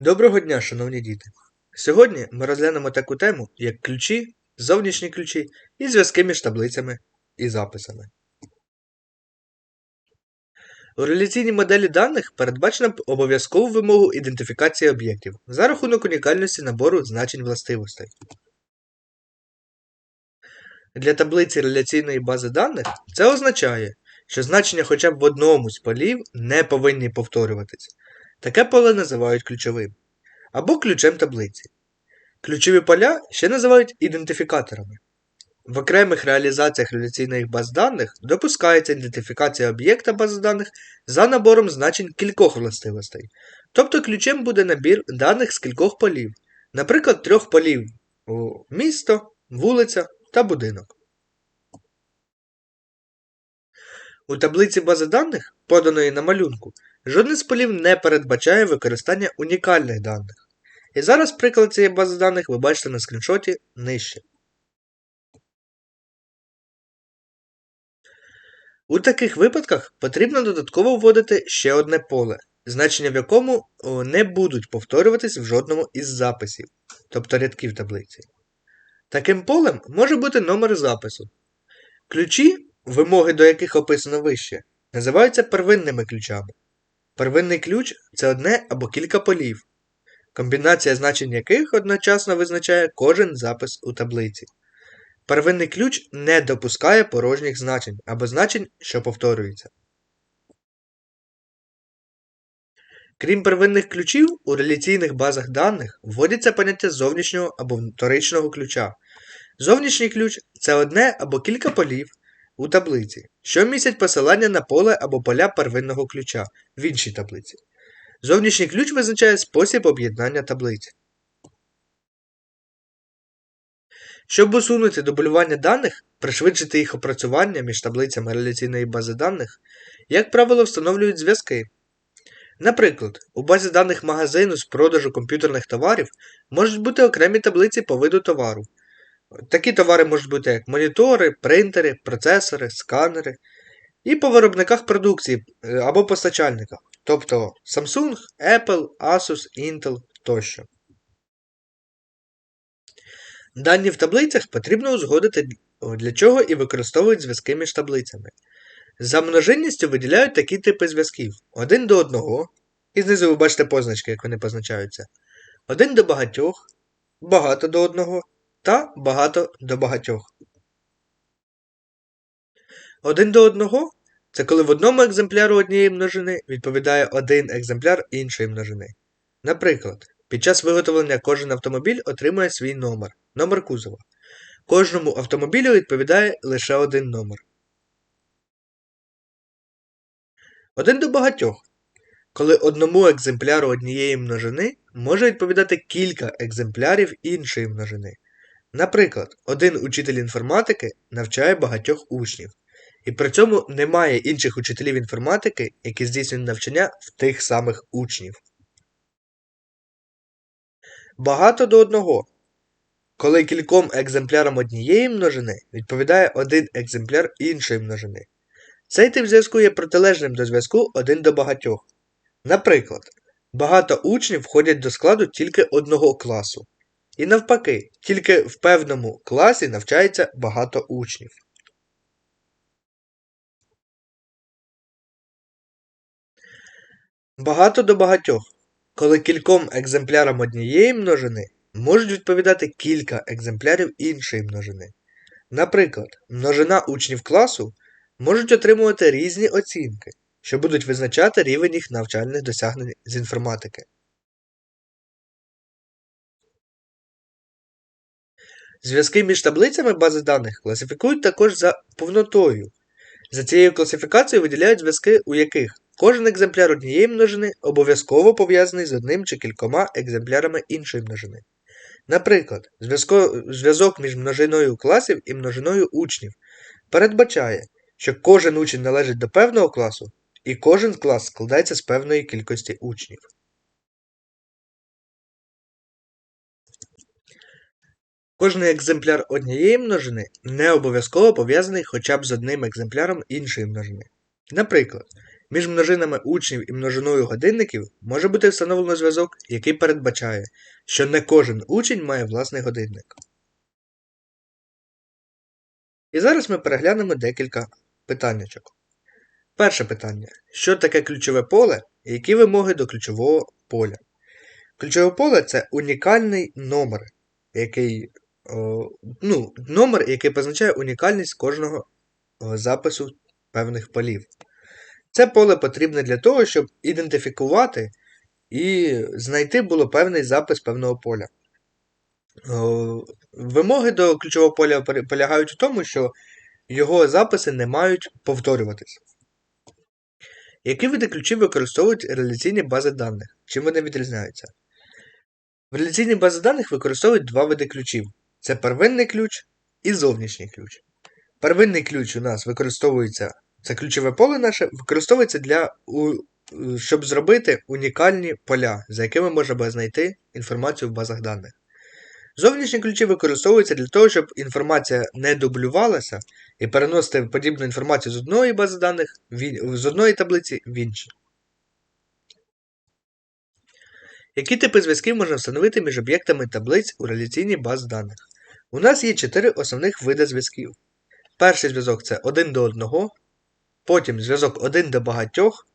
Доброго дня, шановні діти! Сьогодні ми розглянемо таку тему, як ключі, зовнішні ключі і зв'язки між таблицями і записами. У реляційній моделі даних передбачено обов'язкову вимогу ідентифікації об'єктів за рахунок унікальності набору значень властивостей. Для таблиці реляційної бази даних це означає, що значення хоча б в одному з полів не повинні повторюватись. Таке поле називають ключовим або ключем таблиці. Ключові поля ще називають ідентифікаторами. В окремих реалізаціях реляційних баз даних допускається ідентифікація об'єкта бази даних за набором значень кількох властивостей. Тобто ключем буде набір даних з кількох полів, наприклад, трьох полів місто, вулиця та будинок. У таблиці бази даних, поданої на малюнку, жоден з полів не передбачає використання унікальних даних. І зараз приклад цієї бази даних ви бачите на скріншоті нижче. У таких випадках потрібно додатково вводити ще одне поле, значення в якому не будуть повторюватись в жодному із записів, тобто рядків таблиці. Таким полем може бути номер запису. Ключі, вимоги до яких описано вище, називаються первинними ключами. Первинний ключ це одне або кілька полів, комбінація значень яких одночасно визначає кожен запис у таблиці. Первинний ключ не допускає порожніх значень або значень, що повторюються. Крім первинних ключів, у реляційних базах даних вводиться поняття зовнішнього або вторичного ключа. Зовнішній ключ це одне або кілька полів у таблиці, що містять посилання на поле або поля первинного ключа в іншій таблиці. Зовнішній ключ визначає спосіб об'єднання таблиць. Щоб усунути дублювання даних, пришвидшити їх опрацювання між таблицями реляційної бази даних, як правило, встановлюють зв'язки. Наприклад, у базі даних магазину з продажу комп'ютерних товарів можуть бути окремі таблиці по виду товару. Такі товари можуть бути як монітори, принтери, процесори, сканери. І по виробниках продукції е, або постачальниках, тобто Samsung, Apple, Asus, Intel тощо. Дані в таблицях потрібно узгодити, для чого і використовують зв'язки між таблицями. За множинністю виділяють такі типи зв'язків: один до одного, і знизу ви бачите позначки, як вони позначаються, один до багатьох, багато до одного та багато до багатьох. Один до одного це коли в одному екземпляру однієї множини відповідає один екземпляр іншої множини. Наприклад, під час виготовлення кожен автомобіль отримує свій номер номер кузова. Кожному автомобілю відповідає лише один номер. Один до багатьох. Коли одному екземпляру однієї множини може відповідати кілька екземплярів іншої множини. Наприклад, один учитель інформатики навчає багатьох учнів, і при цьому немає інших учителів інформатики, які здійснюють навчання в тих самих учнів. Багато до одного. Коли кільком екземплярам однієї множини відповідає один екземпляр іншої множини. Цей тип зв'язку є протилежним до зв'язку один до багатьох. Наприклад, багато учнів входять до складу тільки одного класу. І навпаки, тільки в певному класі навчається багато учнів. Багато до багатьох. Коли кільком екземплярам однієї множини можуть відповідати кілька екземплярів іншої множини. Наприклад, множина учнів класу можуть отримувати різні оцінки, що будуть визначати рівень їх навчальних досягнень з інформатики. Зв'язки між таблицями бази даних класифікують також за повнотою. За цією класифікацією виділяють зв'язки, у яких кожен екземпляр однієї множини обов'язково пов'язаний з одним чи кількома екземплярами іншої множини. Наприклад, зв'язок між множиною класів і множиною учнів передбачає, що кожен учень належить до певного класу, і кожен клас складається з певної кількості учнів. Кожний екземпляр однієї множини не обов'язково пов'язаний хоча б з одним екземпляром іншої множини. Наприклад, Між множинами учнів і множиною годинників може бути встановлено зв'язок, який передбачає, що не кожен учень має власний годинник. І зараз ми переглянемо декілька питаннячок. Перше питання: що таке ключове поле і які вимоги до ключового поля? Ключове поле це унікальний номер, який, о, ну, номер, який позначає унікальність кожного запису певних полів. Це поле потрібне для того, щоб ідентифікувати і знайти було певний запис певного поля. О, Вимоги до ключового поля полягають в тому, що його записи не мають повторюватись. Які види ключів використовують реляційні бази даних? Чим вони відрізняються? В реляційній базі даних використовують два види ключів: це первинний ключ і зовнішній ключ. Первинний ключ у нас використовується, це ключове поле наше, використовується для, щоб зробити унікальні поля, за якими можна знайти інформацію в базах даних. Зовнішні ключі використовуються для того, щоб інформація не дублювалася і переносити подібну інформацію з одної бази даних з одної таблиці в іншу. Які типи зв'язків можна встановити між об'єктами таблиць у реляційній базі даних? У нас є чотири основних види зв'язків. Перший зв'язок це один до одного, потім зв'язок один до багатьох,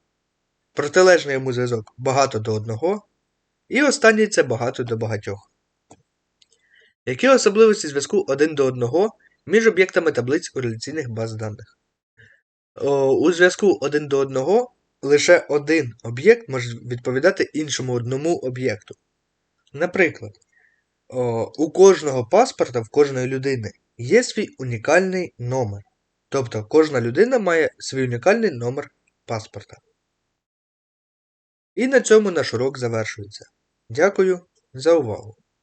протилежний йому зв'язок багато до одного, і останній це багато до багатьох. Які особливості зв'язку один до одного між об'єктами таблиць у реляційних баз даних? О, у зв'язку один до одного лише один об'єкт може відповідати іншому одному об'єкту. Наприклад, о, у кожного паспорта в кожної людини є свій унікальний номер. Тобто кожна людина має свій унікальний номер паспорта. І на цьому наш урок завершується. Дякую за увагу!